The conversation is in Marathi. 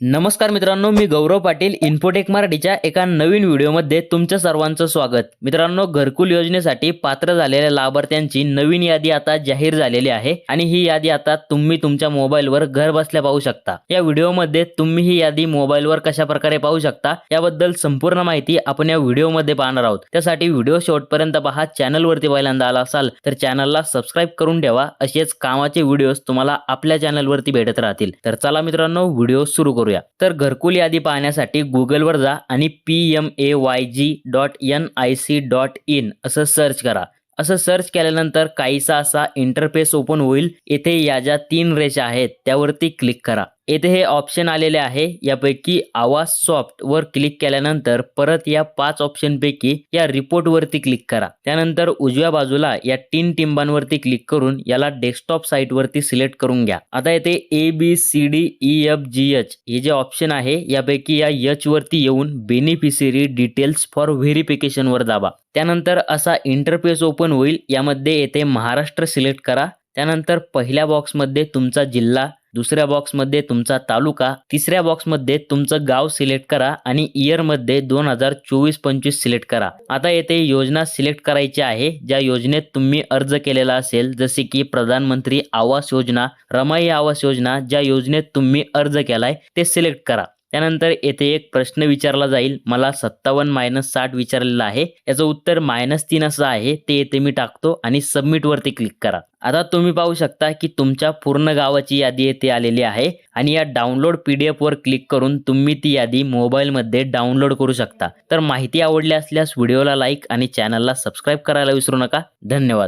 नमस्कार मित्रांनो मी गौरव पाटील इन्फोटेक मराठीच्या एका नवीन व्हिडिओमध्ये तुमच्या सर्वांचं स्वागत. मित्रांनो घरकुल योजनेसाठी पात्र झालेल्या लाभार्थ्यांची नवीन यादी आता जाहीर झालेली आहे आणि ही यादी आता तुम्ही तुमच्या मोबाईलवर घर बसल्या पाहू शकता. या व्हिडिओमध्ये तुम्ही ही यादी मोबाईलवर कशा प्रकारे पाहू शकता याबद्दल संपूर्ण माहिती आपण या व्हिडिओमध्ये पाहणार आहोत. त्यासाठी व्हिडिओ शेवटपर्यंत पहा चॅनलवरती पहिल्यांदा आला असाल तर चॅनलला सबस्क्राईब करून ठेवा असेच कामाचे व्हिडिओज तुम्हाला आपल्या चॅनलवरती भेटत राहतील. तर चला मित्रांनो व्हिडिओ सुरू करू करूया. तर घरकुल यादी पाहण्यासाठी गुगलवर जा आणि P M A Y G dot N I C dot in असं सर्च करा. असं सर्च केल्यानंतर काहीसा असा इंटरफेस ओपन होईल. येथे या ज्या तीन रेषा आहेत त्यावरती क्लिक करा. येथे हे ऑप्शन आलेले आहे. यापैकी आवाज सॉफ्ट वर क्लिक केल्यानंतर परत या पाच ऑप्शनपैकी या रिपोर्टवरती क्लिक करा. त्यानंतर उजव्या बाजूला या तीन टिंबांवरती क्लिक करून याला डेस्कटॉप साईटवरती सिलेक्ट करून घ्या. आता येथे A B C D E F G H हे जे ऑप्शन आहे यापैकी या यच वरती येऊन बेनिफिशियरी डिटेल्स फॉर व्हेरिफिकेशन वर दाबा. त्यानंतर असा इंटरफेस ओपन होईल. यामध्ये येथे महाराष्ट्र सिलेक्ट करा. त्यानंतर पहिल्या बॉक्समध्ये तुमचा जिल्हा दुसऱ्या बॉक्समध्ये तुमचा तालुका तिसऱ्या बॉक्समध्ये तुमचं गाव सिलेक्ट करा आणि इयरमध्ये दोन हजार चोवीस पंचवीस सिलेक्ट करा. आता येथे योजना सिलेक्ट करायची आहे ज्या योजनेत तुम्ही अर्ज केलेला असेल जसे की प्रधानमंत्री आवास योजना रमाई आवास योजना ज्या योजनेत तुम्ही अर्ज केलाय ते सिलेक्ट करा. त्यानंतर येथे एक प्रश्न विचारला जाईल. मला सत्तावन्न मायनस साठ विचारलेला आहे. याचं उत्तर मायनस तीन असं आहे. ते येथे मी टाकतो आणि सबमिटवरती क्लिक करा. आता तुम्ही पाहू शकता की तुमच्या पूर्ण गावाची यादी येथे आलेली आहे आणि या डाउनलोड पी डी एफवर क्लिक करून तुम्ही ती यादी मोबाईलमध्ये डाउनलोड करू शकता. तर माहिती आवडली असल्यास व्हिडिओला लाईक आणि चॅनलला सबस्क्राईब करायला विसरू नका. धन्यवाद.